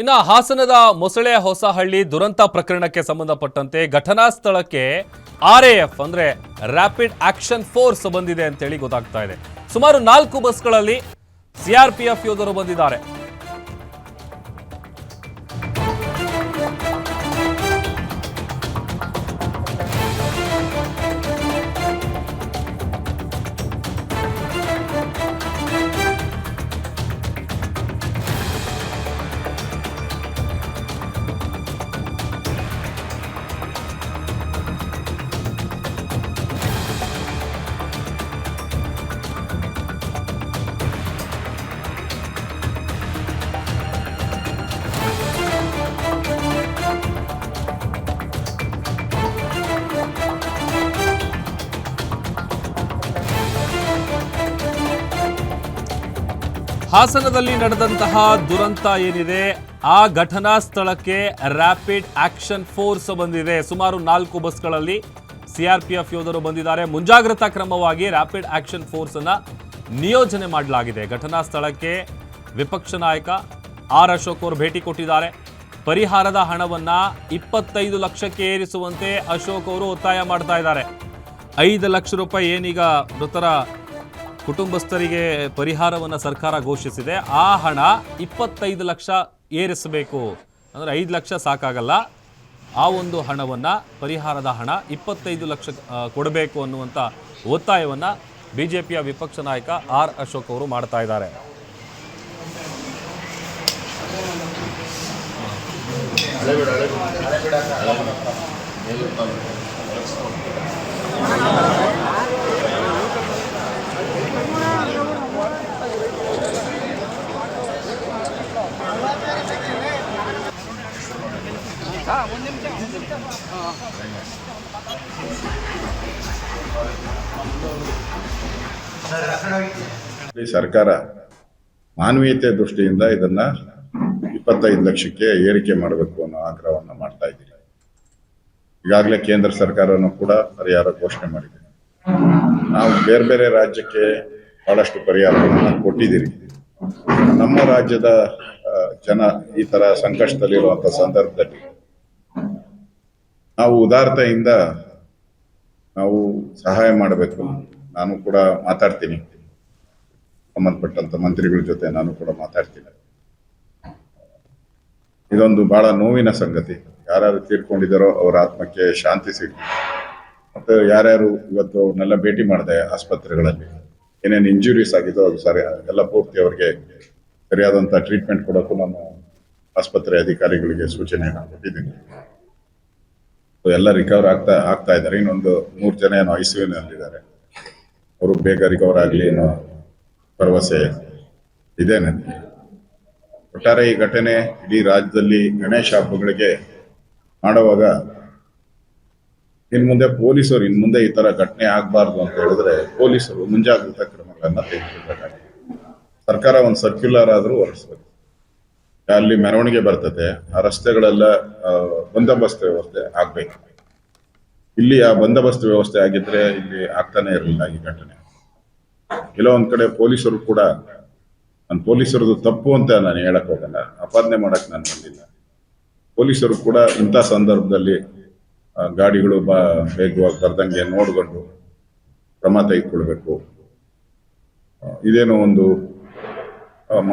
ಇನ್ನು ಹಾಸನದ ಮೊಸಳೆ ಹೊಸಹಳ್ಳಿ ದುರಂತ ಪ್ರಕರಣಕ್ಕೆ ಸಂಬಂಧಪಟ್ಟಂತೆ ಘಟನಾ ಸ್ಥಳಕ್ಕೆ ಆರ್ ಎಫ್ ಅಂದ್ರೆ ರ್ಯಾಪಿಡ್ ಆಕ್ಷನ್ ಫೋರ್ಸ್ ಬಂದಿದೆ ಅಂತೇಳಿ ಗೊತ್ತಾಗ್ತಾ ಇದೆ. ಸುಮಾರು ನಾಲ್ಕು ಬಸ್ಗಳಲ್ಲಿ ಸಿಆರ್ಪಿಎಫ್ ಯೋಧರು ಬಂದಿದ್ದಾರೆ. ಹಾಸನದಲ್ಲಿ ನಡೆದಂತಹ ದುರಂತ ಏನಿದೆ, ಆ ಘಟನಾ ಸ್ಥಳಕ್ಕೆ ರ್ಯಾಪಿಡ್ ಆಕ್ಷನ್ ಫೋರ್ಸ್ ಬಂದಿದೆ. ಸುಮಾರು ನಾಲ್ಕು ಬಸ್ಗಳಲ್ಲಿ ಸಿಆರ್ಪಿಎಫ್ ಯೋಧರು ಬಂದಿದ್ದಾರೆ. ಮುಂಜಾಗ್ರತಾ ಕ್ರಮವಾಗಿ ರ್ಯಾಪಿಡ್ ಆಕ್ಷನ್ ಫೋರ್ಸ್ ಅನ್ನ ನಿಯೋಜನೆ ಮಾಡಲಾಗಿದೆ. ಘಟನಾ ಸ್ಥಳಕ್ಕೆ ವಿಪಕ್ಷ ನಾಯಕ ಆರ್ ಅಶೋಕ್ ಅವರು ಭೇಟಿ ಕೊಟ್ಟಿದ್ದಾರೆ. ಪರಿಹಾರದ ಹಣವನ್ನ ಇಪ್ಪತ್ತೈದು ಲಕ್ಷಕ್ಕೆ ಏರಿಸುವಂತೆ ಅಶೋಕ್ ಅವರು ಒತ್ತಾಯ ಮಾಡ್ತಾ ಇದ್ದಾರೆ. ಐದು ಲಕ್ಷ ರೂಪಾಯಿ ಏನೀಗ ಮೃತರ ಕುಟುಂಬಸ್ಥರಿಗೆ ಪರಿಹಾರವನ್ನು ಸರ್ಕಾರ ಘೋಷಿಸಿದೆ. ಆ ಹಣ ಇಪ್ಪತ್ತೈದು ಲಕ್ಷ ಏರಿಸಬೇಕು. ಅಂದರೆ ಐದು ಲಕ್ಷ ಸಾಕಾಗಲ್ಲ. ಆ ಒಂದು ಹಣವನ್ನು, ಪರಿಹಾರದ ಹಣ ಇಪ್ಪತ್ತೈದು ಲಕ್ಷ ಕೊಡಬೇಕು ಅನ್ನುವಂಥ ಒತ್ತಾಯವನ್ನು ಬಿ ಜೆ ಪಿಯ ವಿಪಕ್ಷ ನಾಯಕ ಆರ್ ಅಶೋಕ್ ಅವರು ಮಾಡ್ತಾ ಇದ್ದಾರೆ. ಸರ್ಕಾರ ಮಾನವೀಯತೆ ದೃಷ್ಟಿಯಿಂದ ಇದನ್ನ ಇಪ್ಪತ್ತೈದು ಲಕ್ಷಕ್ಕೆ ಏರಿಕೆ ಮಾಡಬೇಕು ಅನ್ನೋ ಆಗ್ರಹವನ್ನು ಮಾಡ್ತಾ ಇದ್ದೀರಿ ಈಗಾಗಲೇ ಕೇಂದ್ರ ಸರ್ಕಾರವನ್ನು ಕೂಡ ಪರಿಹಾರ ಘೋಷಣೆ ಮಾಡಿದೆ. ನಾವು ಬೇರೆ ಬೇರೆ ರಾಜ್ಯಕ್ಕೆ ಬಹಳಷ್ಟು ಪರಿಹಾರಗಳನ್ನು ಕೊಟ್ಟಿದ್ದೀರಿ. ನಮ್ಮ ರಾಜ್ಯದ ಜನ ಈ ತರ ಸಂಕಷ್ಟದಲ್ಲಿರುವಂತ ಸಂದರ್ಭದಲ್ಲಿ ನಾವು ಉದಾರತೆಯಿಂದ ನಾವು ಸಹಾಯ ಮಾಡಬೇಕು. ನಾನು ಕೂಡ ಮಾತಾಡ್ತೀನಿ. ಸಂಬಂಧಪಟ್ಟಂತ ಮಂತ್ರಿಗಳ ಜೊತೆ ನಾನು ಕೂಡ ಮಾತಾಡ್ತೀನಿ. ಇದೊಂದು ಬಹಳ ನೋವಿನ ಸಂಗತಿ. ಯಾರ್ಯಾರು ತೀರ್ಕೊಂಡಿದ್ದಾರೋ ಅವರ ಆತ್ಮಕ್ಕೆ ಶಾಂತಿ ಸಿಗಲಿ. ಮತ್ತೆ ಯಾರ್ಯಾರು ಇವತ್ತು ಅವ್ರನ್ನೆಲ್ಲ ಭೇಟಿ ಮಾಡಿದೆ ಆಸ್ಪತ್ರೆಗಳಲ್ಲಿ, ಏನೇನು ಇಂಜುರೀಸ್ ಆಗಿದ್ದೋ ಅದು ಸರಿ ಎಲ್ಲ ಪೂರ್ತಿ ಅವ್ರಿಗೆ ಸರಿಯಾದಂಥ ಟ್ರೀಟ್ಮೆಂಟ್ ಕೊಡೋಕ್ಕೂ ನಾನು ಆಸ್ಪತ್ರೆ ಅಧಿಕಾರಿಗಳಿಗೆ ಸೂಚನೆಯನ್ನು ಕೊಟ್ಟಿದ್ದೀನಿ. ಎಲ್ಲ ರಿಕವರ್ ಆಗ್ತಾ ಆಗ್ತಾ ಇದ್ದಾರೆ. ಇನ್ನೊಂದು ಮೂರು ಜನ ಏನೋ ಐ ಸಿ ನಲ್ಲಿದ್ದಾರೆ ಅವರು ಬೇಗ ರಿಕವರ್ ಆಗಲಿ ಏನೋ ಭರವಸೆ ಇದೆ ನನಗೆ. ಒಟ್ಟಾರೆ ಈ ಘಟನೆ ಇಡೀ ರಾಜ್ಯದಲ್ಲಿ ಗಣೇಶ ಹಬ್ಬಗಳಿಗೆ ಮಾಡುವಾಗ ಇನ್ ಮುಂದೆ ಪೊಲೀಸರು ಇನ್ ಮುಂದೆ ಈ ತರ ಘಟನೆ ಆಗಬಾರ್ದು ಅಂತ ಹೇಳಿದ್ರೆ ಪೊಲೀಸರು ಮುಂಜಾಗ್ರತಾ ಕ್ರಮಗಳನ್ನ ತೆಗೆದುಕೊಳ್ಬೇಕಾಗಿದೆ ಸರ್ಕಾರ ಒಂದು ಸರ್ಕ್ಯುಲರ್ ಆದ್ರೂ ಹೊರಡಿಸ್ಬೇಕು. ಅಲ್ಲಿ ಮೆರವಣಿಗೆ ಬರ್ತದೆ, ಆ ರಸ್ತೆಗಳೆಲ್ಲ ಬಂದೋಬಸ್ತ್ ವ್ಯವಸ್ಥೆ ಆಗ್ಬೇಕು. ಇಲ್ಲಿ ಆ ಬಂದೋಬಸ್ತ್ ವ್ಯವಸ್ಥೆ ಆಗಿದ್ರೆ ಇಲ್ಲಿ ಆಗ್ತಾನೆ ಇರಲಿಲ್ಲ ಈ ಘಟನೆ. ಕೆಲವೊಂದ್ ಕಡೆ ಪೊಲೀಸರು ಕೂಡ, ನಾನು ಪೊಲೀಸರದು ತಪ್ಪು ಅಂತ ನಾನು ಹೇಳಕ್ ಹೋಗಲ್ಲ, ಅಪಾದನೆ ಮಾಡಕ್ ನಾನು ಬಂದಿಲ್ಲ. ಪೊಲೀಸರು ಕೂಡ ಇಂಥ ಸಂದರ್ಭದಲ್ಲಿ ಗಾಡಿಗಳು ಬಾ, ವೇಗವಾಗಿ ಬರ್ದಂಗೆ ನೋಡ್ಕೊಂಡು ಕ್ರಮ ತೆಗೆದುಕೊಳ್ಬೇಕು. ಇದೇನೋ ಒಂದು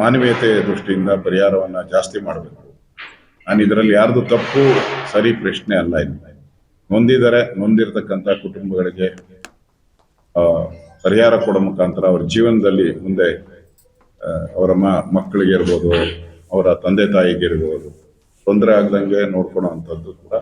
ಮಾನವೀಯತೆ ದೃಷ್ಟಿಯಿಂದ ಪರಿಹಾರವನ್ನ ಜಾಸ್ತಿ ಮಾಡಬೇಕು. ನಾನು ಇದರಲ್ಲಿ ಯಾರ್ದು ತಪ್ಪು, ಸರಿ ಪ್ರಶ್ನೆ ಅಲ್ಲ ಇಲ್ಲ ನೊಂದಿದರೆ ನೊಂದಿರ್ತಕ್ಕಂಥ ಕುಟುಂಬಗಳಿಗೆ ಪರಿಹಾರ ಕೊಡೋ ಮುಖಾಂತರ ಅವ್ರ ಜೀವನದಲ್ಲಿ ಮುಂದೆ ಅವರ ಮಕ್ಕಳಿಗೆ ಇರ್ಬೋದು, ಅವರ ತಂದೆ ತಾಯಿಗೆ ಇರ್ಬೋದು, ತೊಂದರೆ ಆಗ್ದಂಗೆ ನೋಡ್ಕೊಳೋ ಅಂಥದ್ದು ಕೂಡ